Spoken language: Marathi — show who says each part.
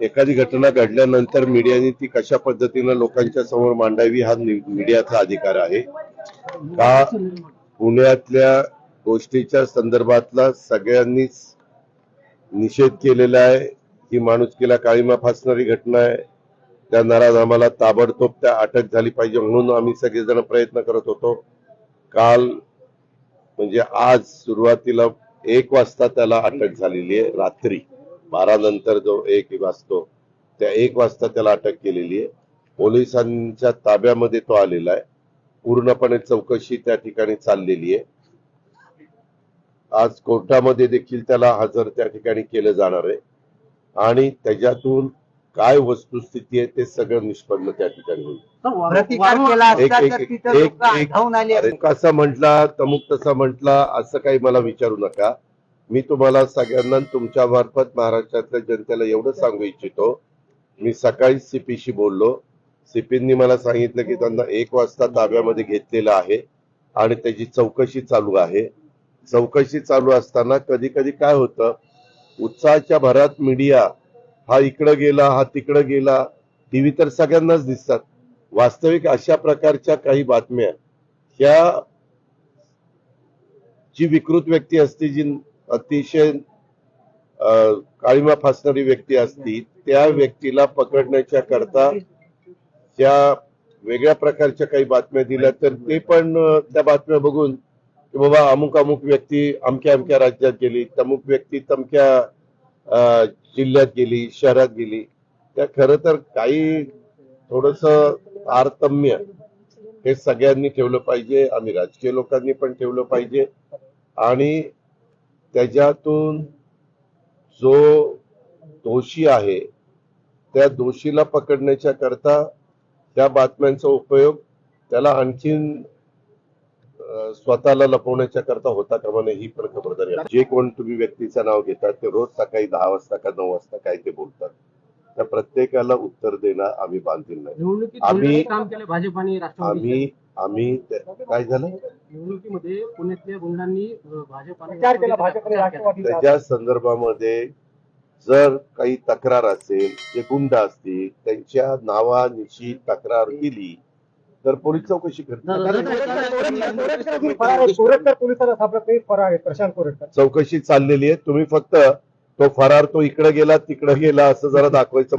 Speaker 1: एखादी घटना घडल्यानंतर मीडियाने ती कशा पद्धतीनं लोकांच्या समोर मांडावी हा मीडियाचा अधिकार आहे. का पुण्यातल्या गोष्टीच्या संदर्भातला सगळ्यांनीच निषेध केलेला आहे? ही माणुसकीला काळीमा फासणारी घटना आहे. त्या नाराज आम्हाला ताबडतोब त्या अटक झाली पाहिजे म्हणून आम्ही सगळेजण प्रयत्न करत होतो. काल म्हणजे आज सुरुवातीला एक वाजता त्याला अटक झालेली आहे रात्री. बारा नंतर जो एक वाजतो त्या एक वाजता त्याला अटक केलेली आहे. पोलिसांच्या ताब्यामध्ये तो आलेला आहे. पूर्णपणे चौकशी त्या ठिकाणी चाललेली आहे. आज कोर्टामध्ये देखील त्याला हजर त्या ठिकाणी केलं जाणार आहे. आणि त्याच्यातून काय वस्तुस्थिती आहे ते सगळं निष्पन्न त्या ठिकाणी होईल.
Speaker 2: प्रतिकार केला
Speaker 1: एक- कसा म्हटला तमुक तसा म्हटला असं काही मला विचारू नका. मी तुम्हाला सगळ्यांना तुमच्या मार्फत महाराष्ट्रातल्या जनतेला एवढं सांगू इच्छितो. मी सकाळी सीपीशी बोललो. सीपींनी मला सांगितलं की त्यांना एक वाजता ताब्यामध्ये घेतलेलं आहे आणि त्याची चौकशी चालू आहे. चौकशी चालू असताना कधी कधी काय होतं? उत्साहाच्या भरात मीडिया हा इकडं गेला हा तिकडं गेला. टीव्ही तर सगळ्यांनाच दिसतात. वास्तविक अशा प्रकारच्या काही बातम्या ह्या जी विकृत व्यक्ती असते जी अतिशय काळीमा फासणारी व्यक्ती असती त्या व्यक्तीला पकडण्याच्या करता ज्या वेगळ्या प्रकारच्या काही बातम्या दिल्या तर ते पण त्या बातम्या बघून की बाबा अमुक अमुक व्यक्ती अमक्या अमक्या राज्यात गेली तमुक व्यक्ती तमक्या जिल्ह्यात गेली शहरात गेली. त्या खरं तर काही थोडस तारतम्य हे सगळ्यांनी ठेवलं पाहिजे आम्ही राजकीय लोकांनी पण ठेवलं पाहिजे. आणि त्याच्यातून जो दोषी आहे त्या दोषीला पकडण्याच्या करता त्या बातम्यांचा उपयोग त्याला आणखीन स्वतःला लपवण्याच्या करता होता कामा नये ही पण खबरदारी आहे. जे कोण तुम्ही व्यक्तीचं नाव घेतात ते रोज सकाळी दहा वाजता का नऊ वाजता काय ते बोलतात. त्या प्रत्येकाला उत्तर देणं आम्ही बांधील नाही. आम्ही- आम्ही आम्ही काय झालं?
Speaker 3: निवडणुकीमध्ये पुण्यातल्या गुंडांनी
Speaker 1: त्याच्या संदर्भामध्ये जर काही तक्रार असेल जे गुंड असतील त्यांच्या नावानिशी तक्रार केली तर पोलीस चौकशी करतात चौकशी चाललेली आहे. तुम्ही फक्त तो फरार तो इकडे गेला तिकडे गेला असं जरा दाखवायचं.